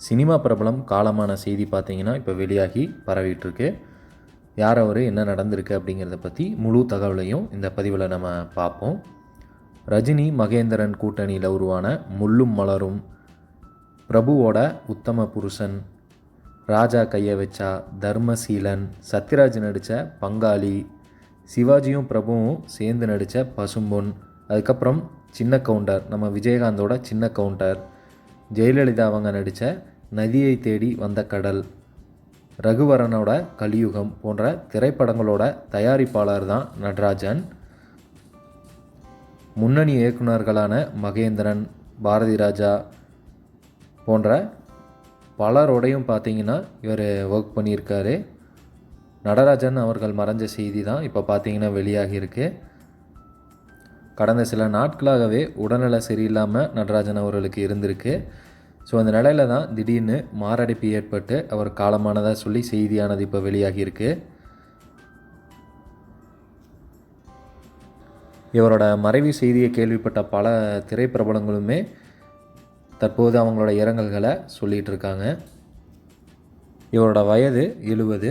Cinema பிரபலம் காலமான செய்தி பார்த்திங்கன்னா இப்போ வெளியாகி பரவிட்டுருக்கு. யார் அவர்? என்ன நடந்திருக்கு அப்படிங்கிறத பற்றி முழு தகவலையும் இந்த பதிவில் நம்ம பார்ப்போம். ரஜினி மகேந்திரன் கூட்டணியில் உருவான முள்ளும் மலரும் பிரபுவோட உத்தம புருஷன் ராஜா கையை வச்சா தர்மசீலன் சத்யராஜ் நடித்த பங்காளி சிவாஜியும் பிரபுவும் சேர்ந்து நடித்த பசும்பொன் அதுக்கப்புறம் சின்ன கவுண்டர் நம்ம விஜயகாந்தோட சின்ன கவுண்டர் ஜெயலலிதா அவங்க நடித்த நதியை தேடி வந்த கடல். ரகுவரனோட கலியுகம் போன்ற திரைப்படங்களோட தயாரிப்பாளர் தான் நடராஜன். முன்னணி இயக்குனர்களான மகேந்திரன் பாரதி ராஜா போன்ற பலரோடையும் பார்த்தீங்கன்னா இவர் ஒர்க் பண்ணியிருக்காரு. நடராஜன் அவர்கள் மறைஞ்ச செய்தி தான் இப்போ பார்த்தீங்கன்னா வெளியாகியிருக்கு. கடந்த சில நாட்களாகவே உடல்நல சரியில்லாமல் நடராஜன் அவர்களுக்கு இருந்திருக்கு. ஸோ அந்த நிலையில தான் திடீர்னு மாரடைப்பு ஏற்பட்டு அவர் காலமானதாக சொல்லி செய்தியானது இப்போ வெளியாகியிருக்கு. இவரோட மறைவு செய்தியை கேள்விப்பட்ட பல திரைப்பிரபலங்களுமே தற்போது அவங்களோட இரங்கல்களை சொல்லிகிட்டு இருக்காங்க. இவரோட வயது எழுபது